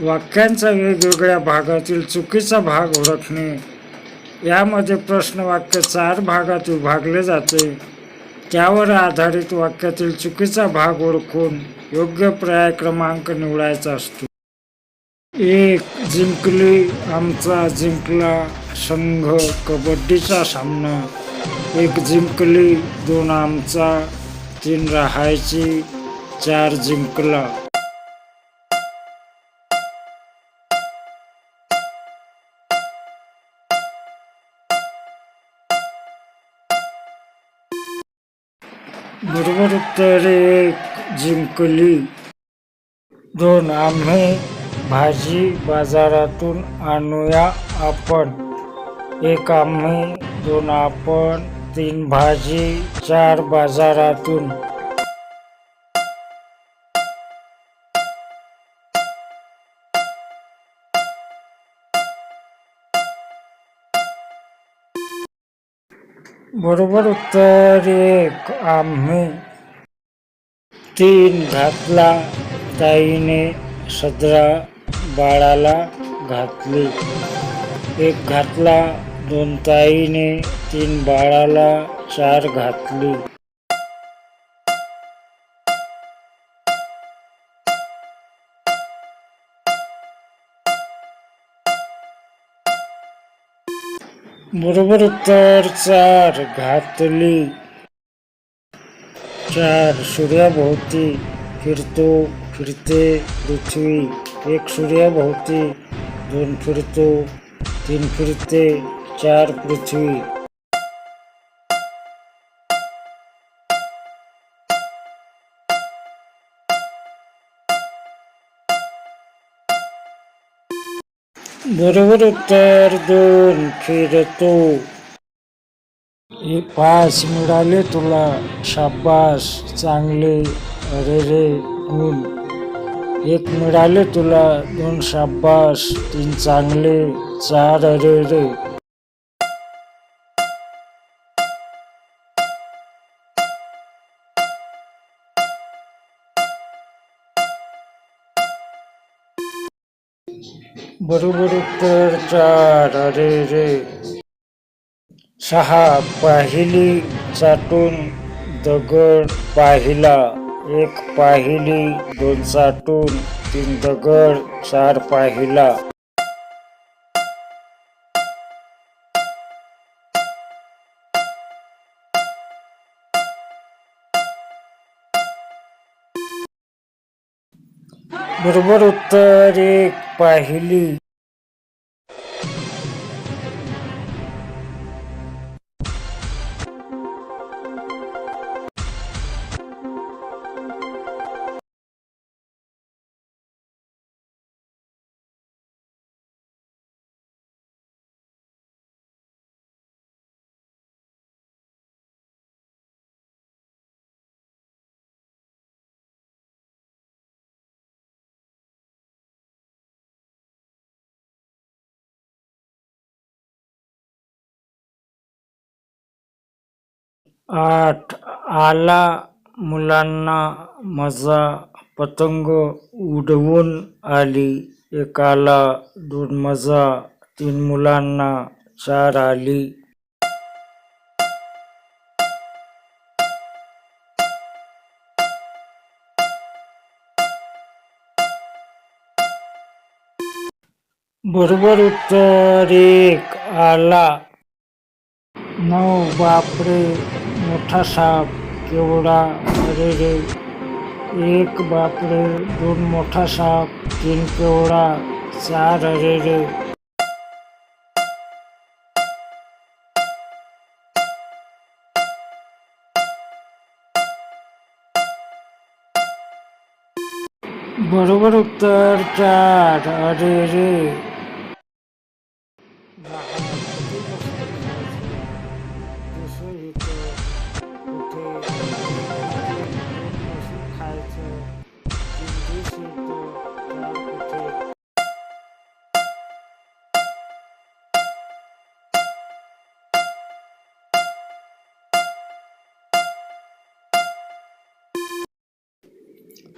वाक्यांचा वेगवेगळ्या भागातील चुकीचा भाग ओळखणे यामध्ये प्रश्नवाक्य चार भागात विभागले जाते. त्यावर आधारित वाक्यातील चुकीचा भाग ओळखून योग्य पर्याय क्रमांक निवडायचा असतो. एक जिंकली आमचा जिंकला संघ कबड्डीचा सामना. एक जिंकली दोन आमचा तीन राहायची चार जिंकला. बरोबर उत्तरे एक जिंकली. दोन आम्ही भाजी बाजारातून आणूया आपण. एक आम्ही दोन आपण तीन भाजी चार बाजारातून बरोबर उत्तर एक आम्ही. तीन घातला ताईने सदरा बाळाला घातली. एक घातला दोन ताईने तीन बाळाला चार घातली. बरोबर उत्तर चार घातली चार सूर्याभोवती फिरतो फिरते पृथ्वी एक सूर्याभोवती दोन फिरतो तीन फिरते चार पृथ्वी बरोबर उत्तर दोन फिरतो. हे पाच मिळाले तुला शाबास चांगले अरे रे गुण. एक मिळाले तुला दोन शाबास तीन चांगले चार अरे रे बरोबर उत्तर चार. अरे रे. सहा. पाहिली चाटून दगड पाहिला. एक पाहिली दोन चाटून तीन दगड चार पाहिला. बरोबर उत्तर एक. पाहिली आठ आला मुलांना मजा. पतंग उडवून आली एकाला दोन मजा. तीन मुलांना चार आली. बरोबर उत्तर एक आला. नऊ बापरे. मोठा साप केवडा अरे रे. एक बापरे दोन मोठा साप तीन केवडा चार अरे रे. बरोबर उत्तर चार अरे रे. খেতে ওষুধ খাইছে জিন্দি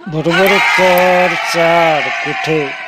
বড় বড় চার কুঠে